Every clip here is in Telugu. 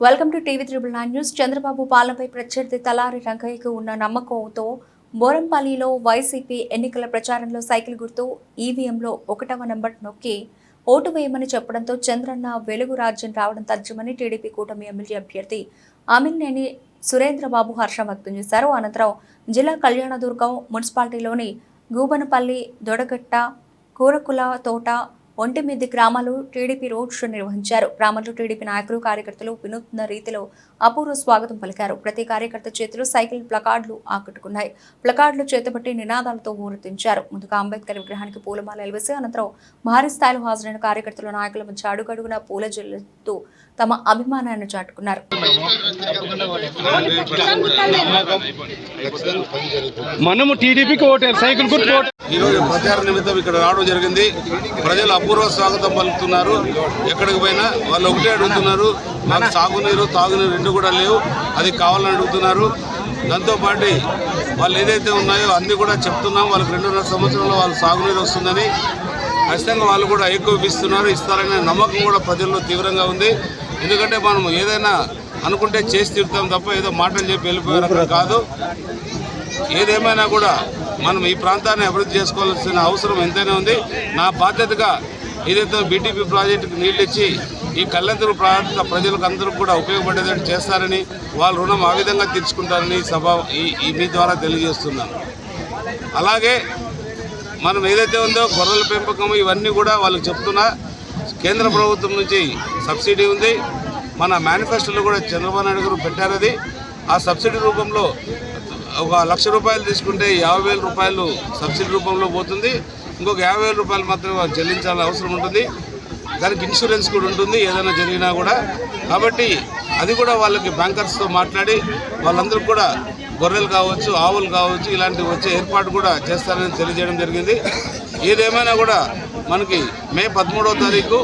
Welcome to TV triple nine news Chandrababu పాలనపై ప్రత్యర్థి తలారి రంగయ్యకు ఉన్న నమ్మకంతో బోరంపల్లిలో వైసీపీ ఎన్నికల ప్రచారంలో సైకిల్ గుర్తు ఈవీఎంలో ఒకటవ నెంబర్ నొక్కి ఓటు వేయమని చెప్పడంతో చంద్రన్న వెలుగు రాజ్యం రావడం తథ్యమని టీడీపీ కూటమి ఎమ్మెల్యే అభ్యర్థి అమిల్నేని సురేంద్రబాబు హర్షం వ్యక్తం చేశారు. అనంతరం జిల్లా కళ్యాణదుర్గం మున్సిపాలిటీలోని గూబనపల్లి దొడగట్ట కూరకుల తోట ఒంటిమిద్ది గ్రామాలు టీడీపీ రోడ్ షో నిర్వహించారు. గ్రామంలో టీడీపీ నాయకులు కార్యకర్తలు వినూత్న రీతిలో అపూర్వ స్వాగతం పలికారు. ప్రతి కార్యకర్త చేతిలో సైకిల్ ప్లకార్డులు ఆకట్టుకున్నాయి. ప్లకార్డులు చేతబట్టి నినాదాలతో ఊరతించారు ముందుగా అంబేద్కర్ విగ్రహానికి పూలమాల వేసి అనంతరం భారీ స్థాయిలో హాజరైన కార్యకర్తలు నాయకుల మధ్య అడుగడుగున పూల జల్లుతూ తమ అభిమానాన్ని చాటుకున్నారు. మనము టీడీపీకి ఓటే సైకిల్ గుర్తు ఈరోజు ఈ రోజు ప్రచార నిమిత్తం ఇక్కడ రావడం జరిగింది. ప్రజలు అపూర్వ స్వాగతం పలుకుతున్నారు. ఎక్కడికి పోయినా వాళ్ళు ఒకటే అడుగుతున్నారు. మాకు సాగునీరు తాగునీరు రెండు కూడా లేవు. అది కావాలని అడుగుతున్నారు. దాంతోపాటు వాళ్ళు ఏదైతే ఉన్నాయో అన్ని కూడా చెప్తున్నాం. వాళ్ళకి రెండున్నర సంవత్సరంలో వాళ్ళు సాగునీరు వస్తుందని. ఖచ్చితంగా వాళ్ళు కూడా ఏకోపిస్తున్నారు ఇస్తారనే నమ్మకం కూడా ప్రజల్లో తీవ్రంగా ఉంది. ఎందుకంటే మనం ఏదైనా అనుకుంటే చేసి తీరుతాం తప్ప ఏదో మాటలు చెప్పి వెళ్ళిపోయే రకం కాదు. ఏదేమైనా కూడా మనం ఈ ప్రాంతాన్ని అభివృద్ధి చేసుకోవాల్సిన అవసరం ఎంతైనా ఉంది. నా బాధ్యతగా ఏదైతే బీటీపీ ప్రాజెక్టుకు నీళ్ళు ఇచ్చి ఈ కళ్ళెందురు ప్రాంత ప్రజలకు అందరూ కూడా ఉపయోగపడేటట్టు చేస్తారని వాళ్ళ రుణం ఆ విధంగా తీర్చుకుంటారని సభ ఈ మీ ద్వారా తెలియజేస్తున్నాను. అలాగే మనం ఏదైతే ఉందో గొర్రెల పెంపకం ఇవన్నీ కూడా వాళ్ళకి చెప్తున్నా కేంద్ర ప్రభుత్వం నుంచి సబ్సిడీ ఉంది. మన మేనిఫెస్టోలో కూడా చంద్రబాబు నాయుడు గారు పెట్టారది. ఆ సబ్సిడీ రూపంలో ఒక లక్ష రూపాయలు తీసుకుంటే యాభై వేల రూపాయలు సబ్సిడీ రూపంలో పోతుంది. ఇంకొక యాభై వేల రూపాయలు మాత్రమే వాళ్ళు చెల్లించాల్సిన అవసరం ఉంటుంది. దానికి ఇన్సూరెన్స్ కూడా ఉంటుంది ఏదైనా జరిగినా కూడా. కాబట్టి అది కూడా వాళ్ళకి బ్యాంకర్స్తో మాట్లాడి వాళ్ళందరూ కూడా గొర్రెలు కావచ్చు ఆవులు కావచ్చు ఇలాంటివి వచ్చే ఏర్పాటు కూడా చేస్తారని తెలియజేయడం జరిగింది. ఏదేమైనా కూడా మనకి మే పదమూడవ తారీఖు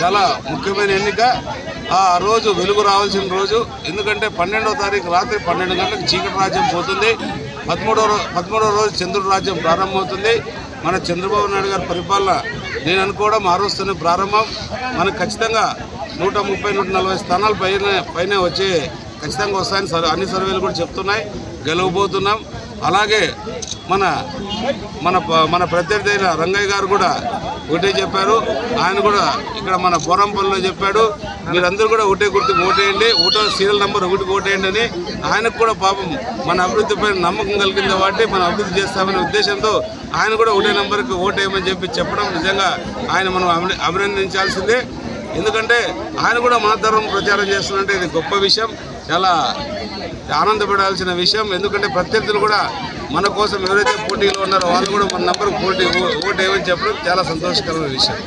చాలా ముఖ్యమైన ఎన్నిక. ఆ రోజు వెలుగు రావాల్సిన రోజు. ఎందుకంటే పన్నెండవ తారీఖు రాత్రి పన్నెండు గంటలకు చీకటి రాజ్యం పోతుంది. పదమూడవ పదమూడవ రోజు చంద్రుడు రాజ్యం ప్రారంభమవుతుంది. మన చంద్రబాబు నాయుడు గారి పరిపాలన నేను అనుకోవడం ఆరోస్తూనే ప్రారంభం. మనకు ఖచ్చితంగా నూట ముప్పై నూట నలభై స్థానాలు పైన పైన వచ్చే ఖచ్చితంగా వస్తాయని సర్వే అన్ని సర్వేలు కూడా చెప్తున్నాయి. గెలవబోతున్నాం. అలాగే మన మన ప- మన ప్రత్యర్థి అయిన రంగయ్య గారు కూడా ఒకటే చెప్పారు. ఆయన కూడా ఇక్కడ మన బోరంపల్లిలో చెప్పాడు. మీరందరూ కూడా ఒకటే గుర్తుకు ఓటేయండి. ఓటో సీరియల్ నెంబర్ ఒకటి ఓటేయండి అని ఆయనకు కూడా పాపం మన అభివృద్ధిపై నమ్మకం కలిగింది కాబట్టి మనం అభివృద్ధి చేస్తామనే ఉద్దేశంతో ఆయన కూడా ఒకటే నెంబర్కి ఓటేయమని చెప్పి చెప్పడం నిజంగా ఆయన మనం అభి- అభినందించాల్సిందే. ఎందుకంటే ఆయన కూడా మన తరం ప్రచారం చేస్తున్నట్టే ఇది గొప్ప విషయం. చాలా ఆనందపడాల్సిన విషయం. ఎందుకంటే ప్రత్యర్థులు కూడా మన కోసం ఎవరైతే పోటీలో ఉన్నారో వాళ్ళు కూడా మన నంబర్ పోటీ ఓ- ఓటు చెప్పడం చాలా సంతోషకరమైన విషయం.